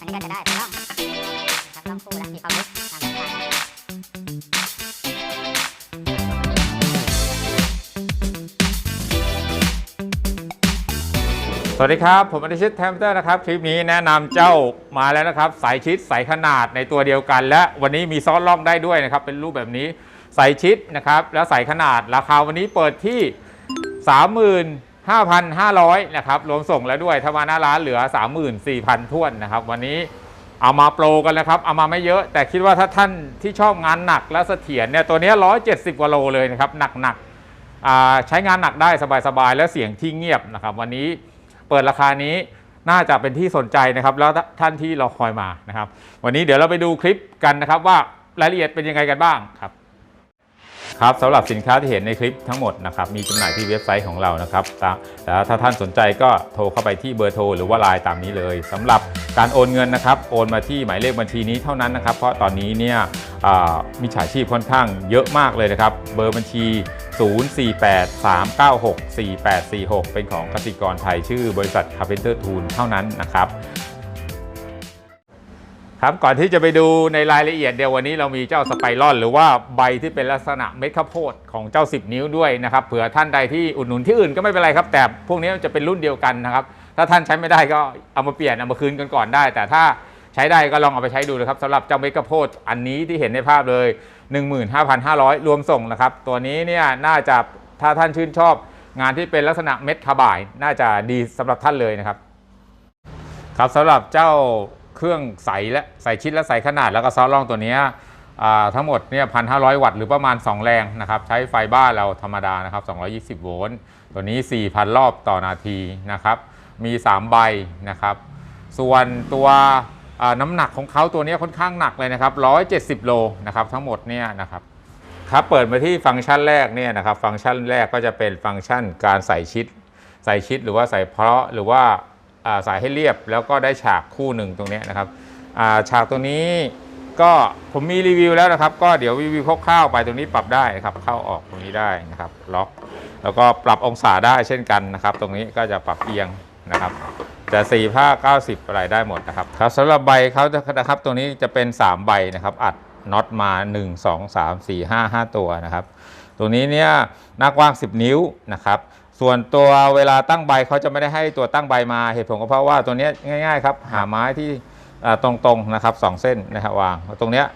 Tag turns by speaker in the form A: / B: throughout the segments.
A: อันนี้ก็จะได้เป็นร่องครับร่องคู่แล้วมีความลึกตามต้องการ
B: สวัสดีครับ ผมอนิชิตแทมเตอร์นะครับ คลิปนี้แนะนำเจ้ามาแล้วนะครับ สายชิดสายขนาดในตัวเดียวกัน และวันนี้มีซ้อนล่องได้ด้วยนะครับ เป็นรูปแบบนี้สายชิดนะครับ แล้วสายขนาดราคาวันนี้เปิดที่ 5,500นะครับรวมส่งแล้วด้วยถ้ามาหน้าร้านเหลือ 34,000ท้วนนะครับ วันนี้เอามาโปรกันนะครับ เอามาไม่เยอะ แต่คิดว่าถ้าท่านที่ชอบงานหนักและเสถียรเนี่ยตัวนี้ย170กว่าโลเลยนะครับ หนักๆใช้งานหนักได้สบายๆ และเสียงที่เงียบนะครับ วันนี้เปิดราคานี้น่าจะเป็นที่สนใจนะครับ แล้วท่านที่รอคอยมานะครับ วันนี้เดี๋ยวเราไปดูคลิปกันนะครับว่ารายละเอียดเป็นยังไงกันบ้างครับ ครับสำหรับสินค้าที่เห็นในคลิปทั้งหมดนะครับมีจำหน่ายที่เว็บไซต์ของเรานะครับแล้วถ้าท่านสนใจก็โทรเข้าไปที่เบอร์โทรหรือว่าไลน์ตามนี้เลยสำหรับการโอนเงินนะครับโอนมาที่หมายเลขบัญชีนี้เท่านั้นนะครับ เพราะตอนนี้เนี่ยมีฉาชีพค่อนข้างเยอะมากเลยนะครับ เบอร์บัญชี 0483964846 เป็นของกสิกรไทยชื่อบริษัท Carpenter Tool เท่านั้นนะครับ ครับก่อนที่จะไปดูในรายละเอียดเดียววันนี้เรามีเจ้าสไปรอน หรือว่าใบที่เป็นลักษณะเม็ดข้าวโพดของเจ้า 10 นิ้วด้วยนะครับเผื่อท่านใดที่อุดหนุนที่อื่นก็ไม่เป็นไรครับ แต่พวกนี้จะเป็นรุ่นเดียวกันนะครับ ถ้าท่านใช้ไม่ได้ก็เอามาเปลี่ยนเอามาคืนกันก่อนได้ แต่ถ้าใช้ได้ก็ลองเอาไปใช้ดูนะครับสำหรับเจ้าเม็ดข้าวโพดอันนี้ที่เห็นในภาพเลย 15,500 รวมส่งนะครับตัวนี้เนี่ยน่าจะถ้าท่านชื่นชอบ งานที่เป็นลักษณะเม็ดคาร์บาย น่าจะดีสำหรับท่านเลยนะครับครับสำหรับเจ้า เครื่องใสและใส่ชิดและใส่ขนาดแล้วก็ซอสล่องตัวนี้ทั้งหมดเนี่ยพันห้วัตต์หรือประมาณ 2 แรงนะครับใช้ไฟบ้านเราธรรมดานะครับ 220 โวลต์ตัวนี้ 4,000 รอบต่อนาทีนะครับมี 3 ใบนะครับ ส่วนตัวน้ำหนักของเขาตัวนี้ค่อนข้างหนักเลยนะครับ 170 โลนะครับทั้งหมดเนี่ยนะครับครับเปิดมาที่ฟังก์ชันแรกเนี่ยนะครับฟังก์ชันแรกก็จะเป็นฟังก์ชันการใส่ชิด ใส่ชิดหรือว่าใส่เพาะหรือว่า อ่าใส่ให้เรียบแล้วก็ได้ฉากคู่หนึ่งตรงนี้นะครับาฉากตรงนี้ก็ผมมีรีวิวแล้วนะครับ ก็เดี๋ยวรีวิวคร่าวๆไปตรงนี้ปรับได้นะครับเข้าออกตรงนี้ได้นะครับล็อก แล้วก็ปรับองศาได้เช่นกันนะครับ ตรงนี้ก็จะปรับเอียงนะครับจะสี่ผ้า90 อะไรได้หมดนะครับครับสำหรับใบเขาจะนะครับตรงนี้จะเป็น 3 ใบนะครับ อัดน็อตมา 1 2 3 4 5 5 ตัวนะครับตรงนี้เนี่ยหน้ากว้าง 10 นิ้วนะครับ ส่วนตัวเวลาตั้งใบเขาจะไม่ได้ให้ตัวตั้งใบมาเหตุผลก็เพราะว่าตัวเนี้ยง่ายๆครับหาไม้ที่อ่าตรงๆนะครับสองเส้นนะครับวางตรงเนี้ย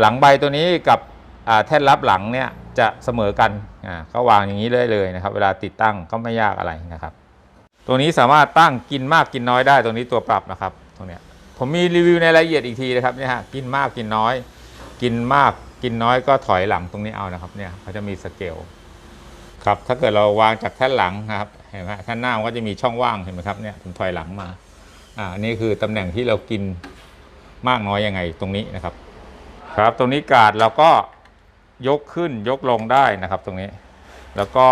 B: หลังใบตัวนี้กับอ่าแท่นรับหลังเนี่ยจะเสมอกันอ่าก็วางอย่างนี้เลยเลยนะครับ เวลาติดตั้งก็ไม่ยากอะไรนะครับ ตัวนี้สามารถตั้งกินมากกินน้อยได้ตรงนี้ตัวปรับนะครับตรงเนี้ยผมมีรีวิวในรายละเอียดอีกทีนะครับเนี่ยฮะกินมากกินน้อย กินมากกินน้อยก็ถอยหลังตรงนี้เอานะครับเนี่ยเขาจะมีสเกล ครับถ้าเกิดเราวางจากแท่นหลังนะครับเห็นไหมแท่นหน้ามันก็จะมีช่องว่างเห็นไหมครับเนี่ยผมถอยหลังมาอ่าอันนี่คือตำแหน่งที่เรากินมากน้อยยังไงตรงนี้นะครับ ครับตรงนี้กาดเราก็ยกขึ้นยกลงได้นะครับ ตรงนี้ แล้วก็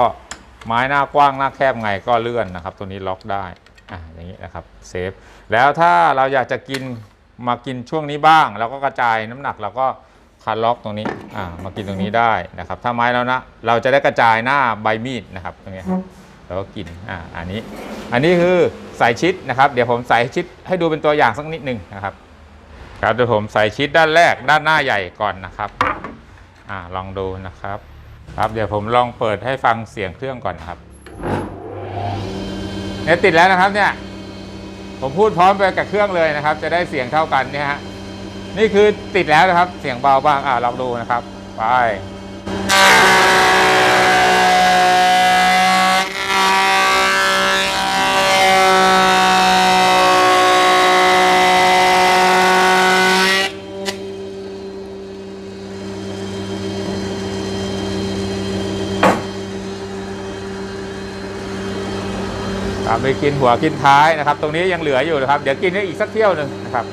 B: ไม้หน้ากว้างหน้าแคบไงก็เลื่อนนะครับ ตัวนี้ล็อกได้อ่าอย่างนี้นะครับเซฟแล้วถ้าเราอยากจะกินมากินช่วงนี้บ้าง เราก็กระจายน้ำหนักเราก็ คันล็อกตรงนี้อ่ามากินตรงนี้ได้นะครับ ถ้าไม้แล้วนะ เราจะได้กระจายหน้าใบมีดนะครับตรงนี้เราก็กินอ่าอันนี้ อันนี้คือสายชิดนะครับ เดี๋ยวผมใส่ชิดให้ดูเป็นตัวอย่างสักนิดหนึ่งนะครับครับเดี๋ยวผมใส่ชิดด้านแรกด้านหน้าใหญ่ก่อนนะครับอ่าลองดูนะครับ ครับเดี๋ยวผมลองเปิดให้ฟังเสียงเครื่องก่อนนะครับเนี่ยติดแล้วนะครับเนี่ยผมพูดพร้อมไปกับเครื่องเลยนะครับ จะได้เสียงเท่ากันเนี่ยฮะ นี่คือติดแล้วนะครับ เสียงเบาบ้าง อ่าลองดูนะครับ ไปไปกินหัวกินท้ายนะครับ ตรงนี้ยังเหลืออยู่นะครับ เดี๋ยวกินได้อีกสักเที่ยวหนึ่งนะครับ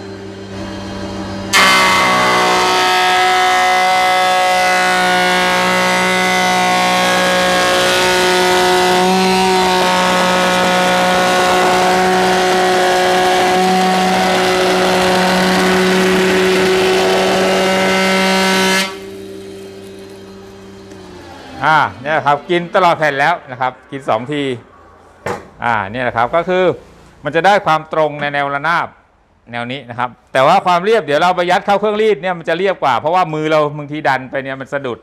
B: อ่าเครับ กินตลอดแผ่นแล้วนะครับ กิน 2 ทีอ่าเนี่ยนะครับก็คือมันจะได้ความตรงในแนวระนาบแนวนี้นะครับ แต่ว่าความเรียบเดี๋ยวเราไปยัดเข้าเครื่องรีดเนี่ยมันจะเรียบกว่าเพราะว่ามือเราบางทีดันไปเนี่ยมันสะดุด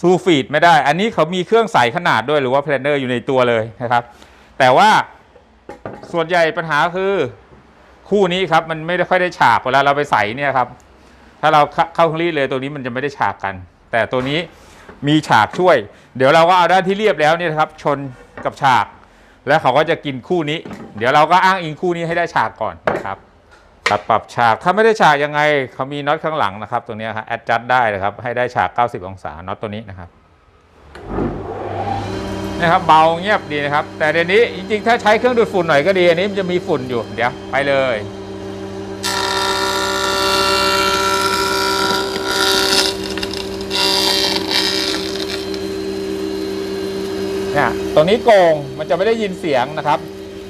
B: สู้ฟีดไม่ได้ อันนี้เขามีเครื่องใส่ขนาดด้วยหรือว่าเพลนเนอร์อยู่ในตัวเลยนะครับ แต่ว่าส่วนใหญ่ปัญหาคือคู่นี้ครับมันไม่ได้ค่อยได้ฉากเวลาเราไปใส่เนี่ยครับ ถ้าเราเข้าเข้าเครื่องรีดเลยตัวนี้มันจะไม่ได้ฉากกัน แต่ตัวนี้ มีฉากช่วย เดี๋ยวเราก็เอาด้านที่เรียบแล้วเนี่ยนะครับชนกับฉาก แล้วเขาก็จะกินคู่นี้ เดี๋ยวเราก็อ้างอิงคู่นี้ให้ได้ฉากก่อนนะครับตัดปรับฉากถ้าไม่ได้ฉากยังไงเขามีน็อตข้างหลังนะครับตัวเนี้ครับแอดจัดได้นะครับให้ได้ฉาก 90 องศาน็อตตัวนี้นะครับนะครับเบาเงียบดีนะครับ แต่เดี๋ยวนี้จริงๆ ถ้าใช้เครื่องดูดฝุ่นหน่อยก็ดีอันนี้มันจะมีฝุ่นอยู่เดี๋ยวไปเลย เนี่ยตรงนี้โกงมันจะไม่ได้ยินเสียงนะครับ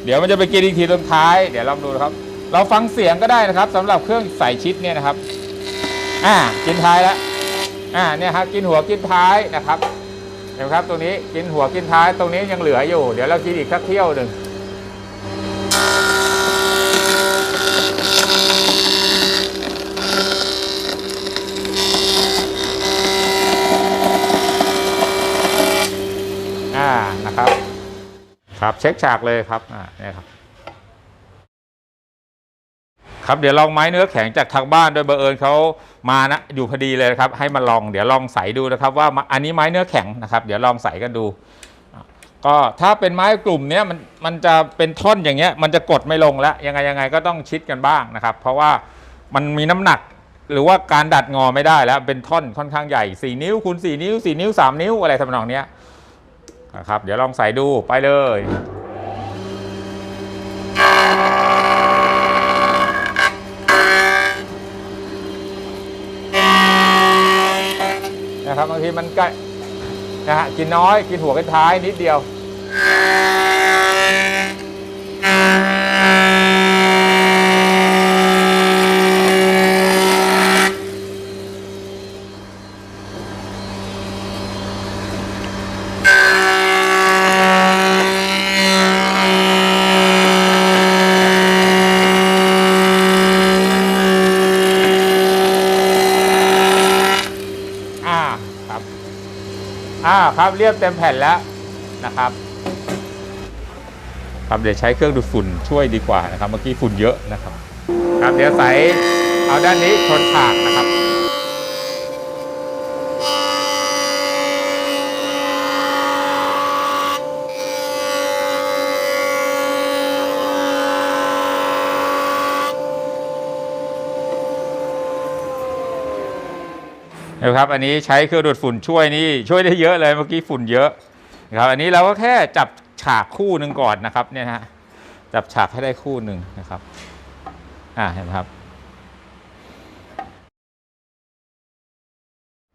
B: เดี๋ยวมันจะไปกินอีกทีตรงท้าย เดี๋ยวลองดูครับ เราฟังเสียงก็ได้นะครับสำหรับเครื่องใส่ชิดเนี่ยนะครับอ่ากินท้ายแล้วอ่าเนี่ยครับกินหัวกินท้ายนะครับเห็นไหมครับตรงนี้กินหัวกินท้ายตรงนี้ยังเหลืออยู่ เดี๋ยวเรากินอีกสักเที่ยวหนึ่งานะครับ ครับเช็คฉากเลยครับอ่าเนี่ยครับครับเดี๋ยวลองไม้เนื้อแข็งจากทางบ้านโดยบังเอิญเขามานะอยู่พอดีเลยนะครับ ให้มาลองเดี๋ยวลองใส่ดูนะครับ ว่าอันนี้ไม้เนื้อแข็งนะครับ เดี๋ยวลองใส่กันดู ก็ถ้าเป็นไม้กลุ่มเนี้ยมันมันจะเป็นท่อนอย่างเงี้ยมันจะกดไม่ลงแล้วยังไงยังไงก็ต้องชิดกันบ้างนะครับ เพราะว่ามันมีน้ำหนักหรือว่าการดัดงอไม่ได้แล้วเป็นท่อนค่อนข้างใหญ่ 4 นิ้วคูณ4นิ้ว 4 นิ้ว 3 นิ้วอะไรทำนองเนี้ย นะครับ เดี๋ยวลองใส่ดูไปเลยนะครับบางทีมันใกล้นะฮะกินน้อยกินหัวกันท้ายนิดเดียว ครับเรียบเต็มแผ่นแล้วนะครับครับเดี๋ยวใช้เครื่องดูดฝุ่นช่วยดีกว่านะครับ เมื่อกี้ฝุ่นเยอะนะครับ ครับเดี๋ยวใส่เอาด้านนี้ชนฉากนะครับ นะครับอันนี้ใช้เครื่องดูดฝุ่นช่วยนี่ช่วยได้เยอะเลยเมื่อกี้ฝุ่นเยอะนะครับอันนี้เราก็แค่จับฉากคู่หนึ่งก่อนนะครับเนี่ยฮะจับฉากให้ได้คู่หนึ่งนะครับอ่าเห็นไหมครับ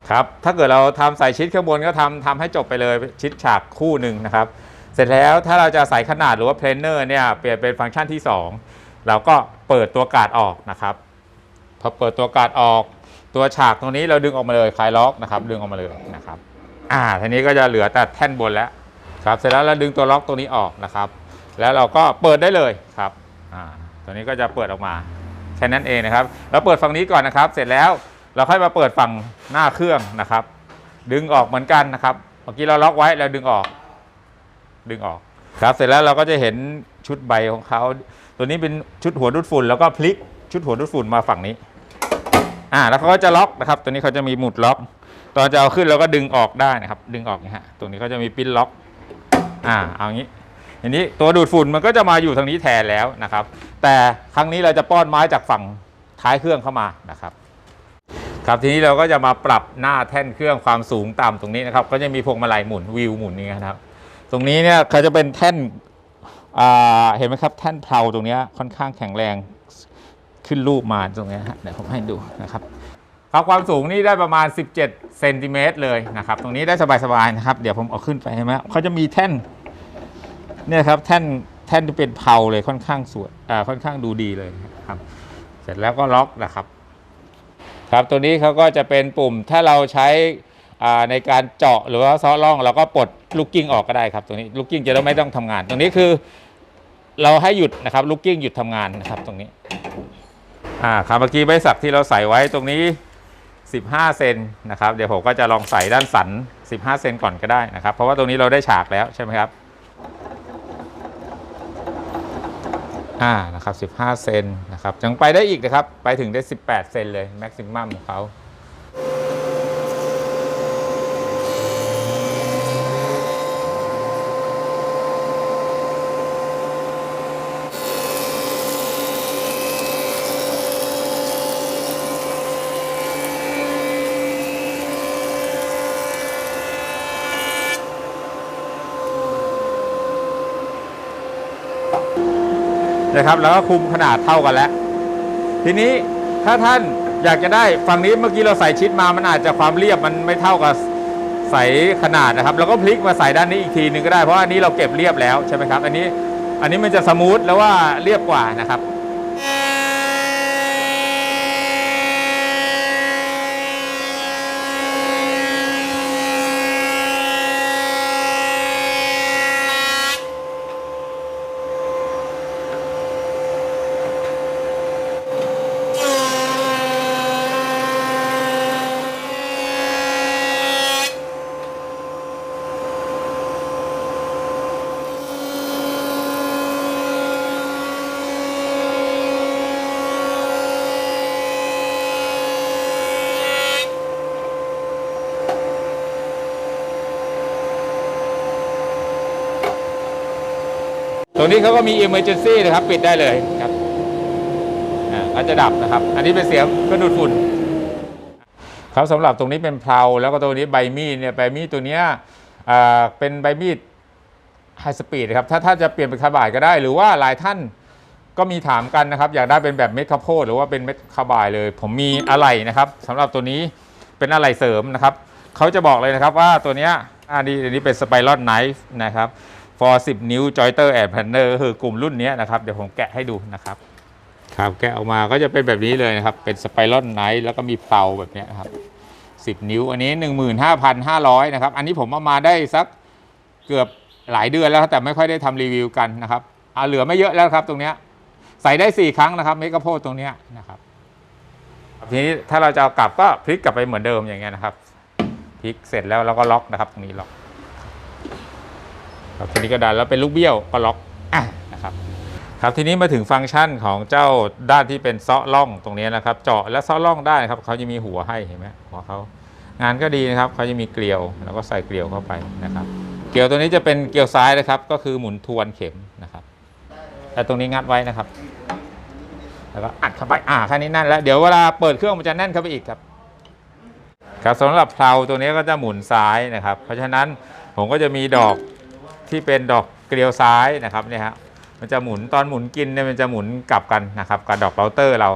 B: ครับถ้าเกิดเราทำใส่ชิดข้างบนก็ทำทำให้จบไปเลยชิดฉากคู่หนึ่งนะครับ เสร็จแล้วถ้าเราจะใส่ขนาดหรือว่าเพลนเนอร์เนี่ยเปลี่ยนเป็นฟังก์ชันที่ 2 เราก็เปิดตัวการ์ดออกนะครับพอเปิดตัวการ์ดออก ตัวฉากตรงนี้เราดึงออกมาเลยคลายล็อกนะครับ ดึงออกมาเลยนะครับ อ่าทีนี้ก็จะเหลือแต่แท่นบนแล้วครับ เสร็จแล้วเราดึงตัวล็อกตัวนี้ออกนะครับ แล้วเราก็เปิดได้เลยครับอ่าตัวนี้ก็จะเปิดออกมาแค่นั้นเองนะครับ เราเปิดฝั่งนี้ก่อนนะครับ เสร็จแล้วเราค่อยมาเปิดฝั่งหน้าเครื่องนะครับ ดึงออกเหมือนกันนะครับเมื่อกี้เราล็อกไว้แล้วดึงออก ดึงออกครับ เสร็จแล้วเราก็จะเห็นชุดใบของเขาตัวนี้เป็นชุดหัวดูดฝุ่น แล้วก็พลิกชุดหัวดูดฝุ่นมาฝั่งนี้ อ่าแล้วเขาก็จะล็อกนะครับ ตัวนี้เขาจะมีหมุดล็อก ตอนจะเอาขึ้นเราก็ดึงออกได้นะครับ ดึงออกนี่ฮะตรงนี้เขาจะมีปิ้นล็อกอ่าเอางี้ทีนี้ตัวดูดฝุ่นมันก็จะมาอยู่ทางนี้แทนแล้วนะครับ แต่ครั้งนี้เราจะป้อนไม้จากฝั่งท้ายเครื่องเข้ามานะครับ ครับทีนี้เราก็จะมาปรับหน้าแท่นเครื่องความสูงต่ำตรงนี้นะครับ ก็จะมีพวงมาลัยหมุนวิวหมุนนี่นะครับ ตรงนี้เนี่ยเขาจะเป็นแท่นอ่าเห็นไหมครับแท่นเพลาตรงเนี้ยค่อนข้างแข็งแรง ขึ้นรูปมาตรงนี้ฮะเดี๋ยวผมให้ดูนะครับครับความสูงนี่ได้ประมาณ 17เซนติเมตรเลยนะครับ ตรงนี้ได้สบายๆนะครับ เดี๋ยวผมเอาขึ้นไปใช่ไหมเขาจะมีแท่นเนี่ยครับแท่นแท่นที่เป็นเพลาเลยค่อนข้างสวยอ่าค่อนข้างดูดีเลยครับ เสร็จแล้วก็ล็อกนะครับ ครับตัวนี้เขาก็จะเป็นปุ่มถ้าเราใช้อ่าในการเจาะหรือว่าซ้อล่องเราก็ปลดลูกกิ้งออกก็ได้ครับตรงนี้ลูกกิ้งจะไม่ต้องทำงาน ตรงนี้คือเราให้หยุดนะครับลูกกิ้งหยุดทำงานนะครับตรงนี้ อ่าครับเมื่อกี้ใบสักที่เราใส่ไว้ตรงนี้ 15 เซนนะครับเดี๋ยวผมก็จะลองใส่ด้านสัน 15 เซนก่อนก็ได้นะครับ เพราะว่าตรงนี้เราได้ฉากแล้วใช่ไหมครับอ่านะครับ 15 เซนนะครับยังไปได้อีกนะครับ ไปถึงได้ 18 เซนเลยแม็กซิมัมของเขา นะครับ แล้วก็คุมขนาดเท่ากันแล้ว ทีนี้ถ้าท่านอยากจะได้ฝั่งนี้เมื่อกี้เราใส่ชิดมามันอาจจะความเรียบมันไม่เท่ากับใส่ขนาดนะครับ แล้วก็พลิกมาใส่ด้านนี้อีกทีหนึงก็ได้เพราะอันนี้เราเก็บเรียบแล้วใช่ไหมครับ อันนี้อันนี้มันจะสมูทแล้วว่าเรียบกว่านะครับ ตรงนี้เขาก็มี emergency นะครับ ปิดได้เลยครับอ่าก็จะดับนะครับ อันนี้เป็นเสียงกระดูดฝุ่นครับสำหรับตรงนี้เป็นเพลาแล้วก็ตรงนี้ใบมีดเนี่ยใบมีดตัวเนี้ยอ่าเป็นใบมีดไฮสปีดครับถ้าถ้าจะเปลี่ยนเป็นคาบายก็ได้ หรือว่าหลายท่านก็มีถามกันนะครับอยากได้เป็นแบบเม็ดข้าวโพดหรือว่าเป็นเม็ดคาบายเลย ผมมีอะไหล่นะครับสำหรับตัวนี้เป็นอะไหล่เสริมนะครับเขาจะบอกเลยนะครับว่าตัวเนี้ยอันนี้อันนี้เป็นสไปรัลไนฟ์นะครับ for 10นิ้ว jointer and planner ก็คือกลุ่มรุ่นนี้นะครับ เดี๋ยวผมแกะให้ดูนะครับ ครับแกะออกมาก็จะเป็นแบบนี้เลยนะครับ เป็นสไปรัลไนท์แล้วก็มีเพลาแบบนี้นครับ10นิ้ว อันนี้15,500นะครับ อันนี้ผมเอามาได้สักเกือบหลายเดือนแล้วแต่ไม่ค่อยได้ทำรีวิวกันนะครับเอาเหลือไม่เยอะแล้วครับตรงเนี้ยใส่ได้4ครั้งนะครับเมกะโพตรงเนี้ยนะครับทีนี้ถ้าเราจะเอากลับก็พลิกกลับไปเหมือนเดิมอย่างเงี้ยนะครับพลิกเสร็จแล้วเราก็ล็อกนะครับตรงนี้ล็อก ครับทีนี้ก็ดันแล้วเป็นลูกเบี้ยวก็ล็อกอะนะครับครับทีนี้มาถึงฟังก์ชันของเจ้าด้านที่เป็นเซาะล่องตรงนี้นะครับ เจาะและเซาะล่องได้นะครับเขาจะมีหัวให้เห็นไหมหัวเขางานก็ดีนะครับเขาจะมีเกลียวแล้วก็ใส่เกลียวเข้าไปนะครับ เกลียวตัวนี้จะเป็นเกลียวซ้ายนะครับ ก็คือหมุนทวนเข็มนะครับแต่ตรงนี้งัดไว้นะครับ แล้วก็อัดเข้าไปอ่าแค่นี้แน่นแล้วเดี๋ยวเวลาเปิดเครื่องมันจะแน่นเข้าไปอีกครับครับสำหรับเพลาตัวนี้ก็จะหมุนซ้ายนะครับ เพราะฉะนั้นผมก็จะมีดอก ที่เป็นดอกเกลียวซ้ายนะครับเนี่ยฮะมันจะหมุนตอนหมุนกินเนี่ยมันจะหมุนกลับกันนะครับกับดอกเราเตอร์เรา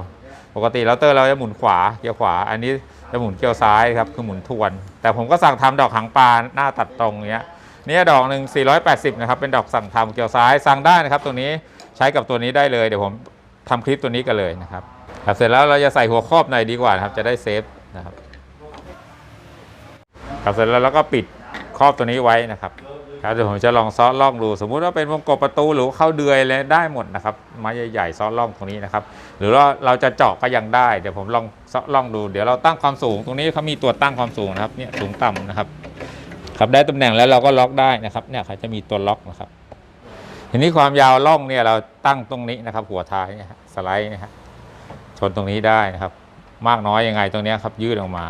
B: ปกติเราเตอร์เราจะหมุนขวาเกลียวขวา อันนี้จะหมุนเกลียวซ้ายครับคือหมุนทวน แต่ผมก็สั่งทำดอกหางปลาหน้าตัดตรงเนี้ยนี่ดอกหนึ่ง480นะครับเป็นดอกสั่งทำเกลียวซ้ายสั่งได้นะครับตัวนี้ใช้กับตัวนี้ได้เลยเดี๋ยวผมทำคลิปตัวนี้กันเลยนะครับครับเสร็จแล้วเราจะใส่หัวครอบหน่อยดีกว่านะครับจะได้เซฟนะครับครับเสร็จแล้วเราก็ปิดครอบตัวนี้ไว้นะครับ ครับเดี๋ยวผมจะลองซ้อล่องดู สมมุติว่าเป็นวงกบประตูหรือเข้าเดือยเลยได้หมดนะครับไม้ใหญ่ๆซ้อล่องตรงนี้นะครับ หรือว่าเราจะเจาะก็ยังได้เดี๋ยวผมลองซ้อล่องดู เดี๋ยวเราตั้งความสูงตรงนี้เขามีตัวตั้งความสูงนะครับเนี่ยสูงต่ำนะครับครับได้ตำแหน่งแล้วเราก็ล็อกได้นะครับเนี่ยเขาจะมีตัวล็อกนะครับ ทีนี้ความยาวล่องเนี่ยเราตั้งตรงนี้นะครับ หัวท้ายเนี่ยสไลด์นะฮะชนตรงนี้ได้นะครับ มากน้อยยังไงตรงนี้ครับยืดออกมา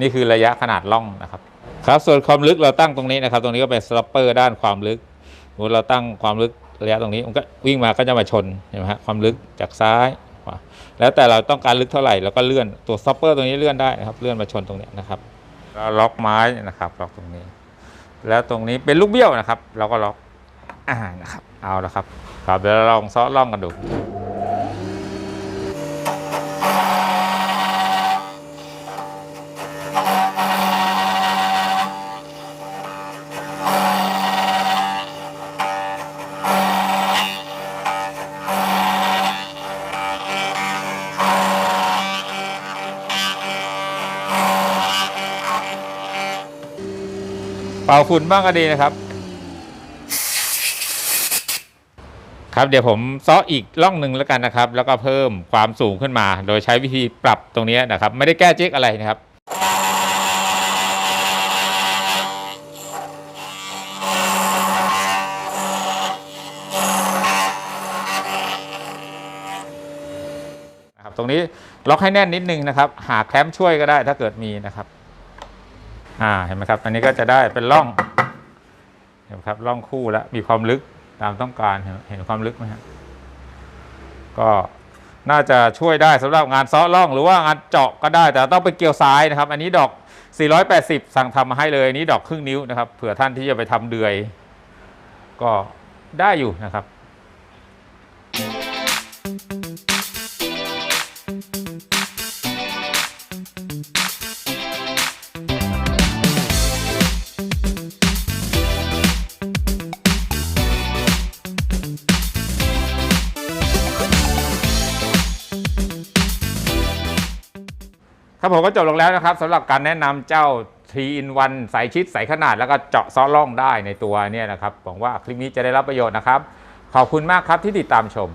B: นี่คือระยะขนาดล่องนะครับ ครับส่วนความลึกเราตั้งตรงนี้นะครับ ตรงนี้ก็เป็นสลัปเปอร์ด้านความลึกสมมติเราตั้งความลึกระยะตรงนี้มันก็วิ่งมาก็จะมาชนเห็นไหมฮะความลึกจากซ้ายขวาแล้วแต่เราต้องการลึกเท่าไหร่เราก็เลื่อนตัวสลัปเปอร์ตรงนี้เลื่อนได้นะครับ เลื่อนมาชนตรงเนี้ยนะครับเราล็อกไม้นะครับล็อกตรงนี้ แล้วตรงนี้เป็นลูกเบี้ยวนะครับ เราก็ล็อกอ่านะครับ เอาละครับ ครับเดี๋ยวเราลองซ้อล่องกันดู เป่าฝุ่นบ้างก็ดีนะครับ ครับเดี๋ยวผมซ้ออีกล่องหนึ่งแล้วกันนะครับ แล้วก็เพิ่มความสูงขึ้นมา โดยใช้วิธีปรับตรงนี้นะครับ ไม่ได้แก้เจิกอะไรนะครับครับตรงนี้ล็อกให้แน่นนิดนึงนะครับ หาแคมป์ช่วยก็ได้ถ้าเกิดมีนะครับ อ่าเห็นไหมครับ อันนี้ก็จะได้เป็นร่องเห็นไหมครับร่องคู่แล้วมีความลึกตามต้องการเห็นความลึกไหมครับก็น่าจะช่วยได้สำหรับงานซ้อร่อง หรือว่างานเจาะก็ได้ แต่ต้องไปเกี่ยวซ้ายนะครับ อันนี้ดอก 480 สั่งทำมาให้เลยอันนี้ดอกครึ่งนิ้วนะครับเผื่อท่านที่จะไปทำเดือย ก็ได้อยู่นะครับ ครับผมก็จบลงแล้วนะครับสำหรับการแนะนำเจ้า3 in 1สายชิดสายขนาดแล้วก็เจาะซ้อล่องได้ในตัวเนี่ยนะครับหวังว่าคลิปนี้จะได้รับประโยชน์นะครับ ขอบคุณมากครับที่ติดตามชม